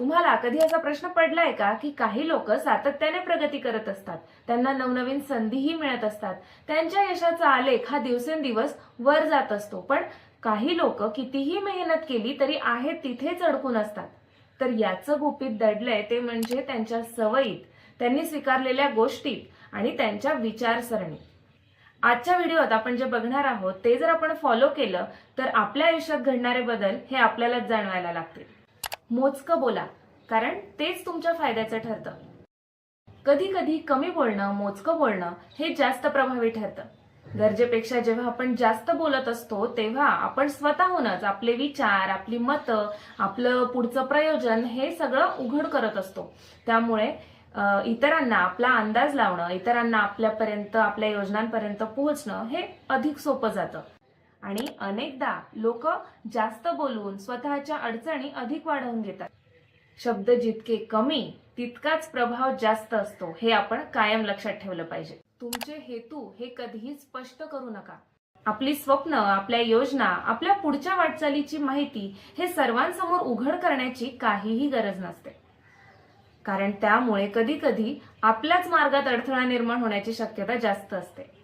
तुम्हाला कधी असा प्रश्न पडलाय का की काही लोक सातत्याने प्रगती करत असतात? त्यांना नवनवीन संधीही मिळत असतात. त्यांच्या यशाचा आलेख हा दिवसेंदिवस वर जात असतो. पण काही लोक कितीही मेहनत केली तरी आहेत तिथेच अडकून असतात. तर याचं गुपित दडलंय ते म्हणजे त्यांच्या सवयीत त्यांनी स्वीकारलेल्या गोष्टीत आणि त्यांच्या विचारसरणीत. आजच्या व्हिडिओत आपण जे बघणार आहोत ते जर आपण फॉलो केलं तर आपल्या आयुष्यात घडणारे बदल हे आपल्यालाच जाणवायला लागतील. मोजकं बोला कारण तेच तुमच्या फायद्याचं ठरतं. कधी कधी कमी बोलणं मोजकं बोलणं हे जास्त प्रभावी ठरतं. गरजेपेक्षा जेव्हा आपण जास्त बोलत असतो तेव्हा आपण स्वतःहूनच आपले विचार आपली मतं आपलं पुढचं प्रयोजन हे सगळं उघड करत असतो. त्यामुळे इतरांना आपला अंदाज लावणं इतरांना आपल्यापर्यंत आपल्या योजनांपर्यंत पोहोचणं हे अधिक सोपं जातं. आणि अनेकदा लोक जास्त बोलून स्वतःच्या अडचणी अधिक वाढवून घेतात. शब्द जितके कमी तितकाच प्रभाव जास्त असतो हे आपण कायम लक्षात ठेवलं पाहिजे. तुमचे हेतू हे कधीही स्पष्ट करू नका. आपली स्वप्न आपल्या योजना आपल्या पुढच्या वाटचालीची माहिती हे सर्वांसमोर उघड करण्याची काहीही गरज नसते. कारण त्यामुळे कधी कधी आपल्याच मार्गात अडथळा निर्माण होण्याची शक्यता जास्त असते.